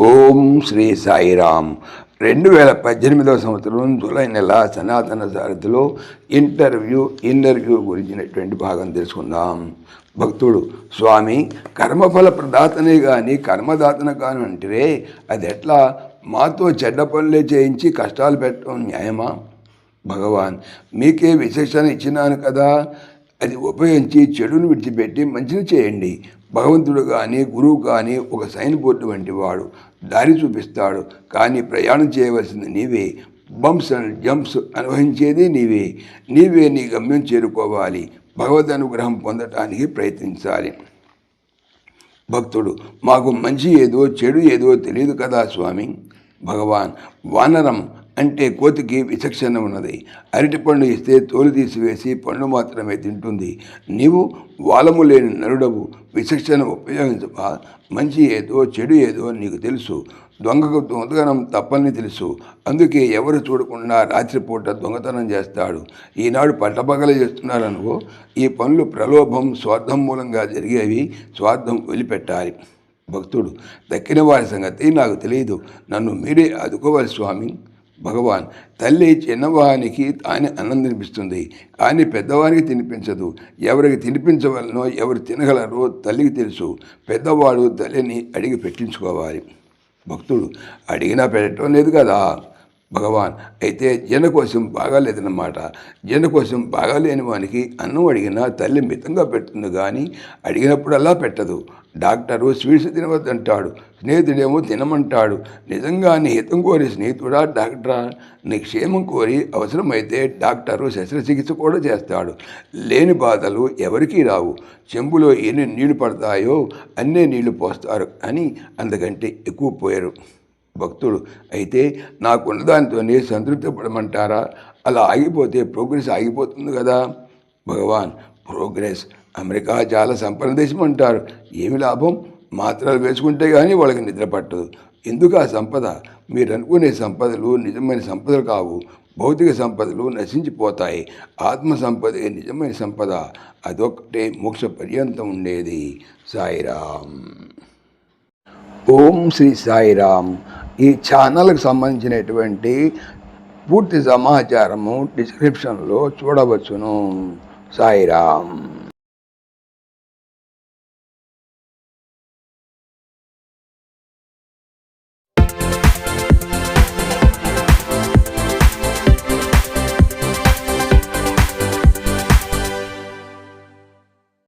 ఓం శ్రీ సాయిరామ్ రెండు వేల పద్దెనిమిదవ సంవత్సరం జూలై నెల సనాతన సారథిలో ఇంటర్వ్యూ ఇంటర్వ్యూ గురించినటువంటి భాగం తెలుసుకుందాం. భక్తుడు స్వామి కర్మఫల ప్రదాతనే కానీ కర్మదాతన కాను అంటే అది ఎట్లా? మాతో చెడ్డ పనులే చేయించి కష్టాలు పెట్టడం న్యాయమా? భగవాన్ మీకే విశేషాన్ని ఇచ్చినాను కదా. అది ఉపయోగించి చెడును విడిచిపెట్టి మంచిని చేయండి. భగవంతుడు కానీ గురువు కానీ ఒక సైన్ బోర్డు వంటి వాడు దారి చూపిస్తాడు. కానీ ప్రయాణం చేయవలసింది నీవే. బంప్స్ అండ్ జంప్స్ అనుభవించేది నీవే. నీవే నీ గమ్యం చేరుకోవాలి. భగవద్ అనుగ్రహం పొందటానికి ప్రయత్నించాలి. భక్తుడు మాకు మంచి ఏదో చెడు ఏదో తెలియదు కదా స్వామి? భగవాన్ వానరం అంటే కోతికి విచక్షణ ఉన్నది. అరటిపండు ఇస్తే తోలు తీసివేసి పండు మాత్రమే తింటుంది. నీవు వాలము లేని నరుడవు విచక్షణ ఉపయోగించవా మంచి ఏదో చెడు ఏదో నీకు తెలుసు. దొంగకు దొంగతనం తప్పని తెలుసు. అందుకే ఎవరు చూడకుండా రాత్రిపూట దొంగతనం చేస్తాడు. ఈనాడు పట్టపగల చేస్తున్నారనుకో ఈ పనులు ప్రలోభం స్వార్థం మూలంగా జరిగేవి స్వార్థం వదిలిపెట్టాలి. భక్తుడు దక్కిన వారి సంగతి నాకు తెలియదు. నన్ను మీరే అదుకోవాలి స్వామి. భగవాన్ తల్లి చిన్నవానికి తానే అన్నం తినిపిస్తుంది. కానీ పెద్దవానికి తినిపించదు. ఎవరికి తినిపించవలనో ఎవరు తినగలరో తల్లికి తెలుసు. పెద్దవాడు తల్లిని అడిగి పెట్టించుకోవాలి. భక్తుడు అడిగినా పెట్టడం లేదు కదా? భగవాన్ అయితే జన కోసం బాగాలేదన్నమాట. జన కోసం బాగాలేని వానికి అన్నం అడిగినా తల్లి మితంగా పెడుతుంది కానీ అడిగినప్పుడల్లా పెట్టదు. డాక్టరు స్వీట్స్ తినవద్దంటాడు స్నేహితుడేమో తినమంటాడు. నిజంగా నీ హితం కోరి స్నేహితుడా డాక్టరా? నీ క్షేమం కోరి అవసరమైతే డాక్టరు శస్త్రచికిత్స కూడా చేస్తాడు. లేని బాధలు ఎవరికీ రావు. చెంబులో ఎన్ని నీళ్ళు పడతాయో అన్నే నీళ్ళు పోస్తారు అని అందుకంటే ఎక్కువ పోయారు. భక్తుడు అయితే నాకున్న దానితోనే సంతృప్తి పడమంటారా? అలా ఆగిపోతే ప్రోగ్రెస్ ఆగిపోతుంది కదా. భగవాన్ ప్రోగ్రెస్ అమెరికా చాలా సంపన్న దేశం అంటారు. ఏమి లాభం? మాత్రలు వేసుకుంటే కానీ వాళ్ళకి నిద్ర పట్టదు. ఎందుకు ఆ సంపద? మీరు అనుకునే సంపదలు నిజమైన సంపదలు కావు. భౌతిక సంపదలు నశించిపోతాయి. ఆత్మ సంపద నిజమైన సంపద. అదొక్కటే మోక్ష పర్యంతం ఉండేది. సాయిరామ్. ఓం శ్రీ సాయిరామ్. ఈ ఛానల్కి సంబంధించినటువంటి పూర్తి సమాచారము డిస్క్రిప్షన్లో చూడవచ్చును. సాయిరామ్.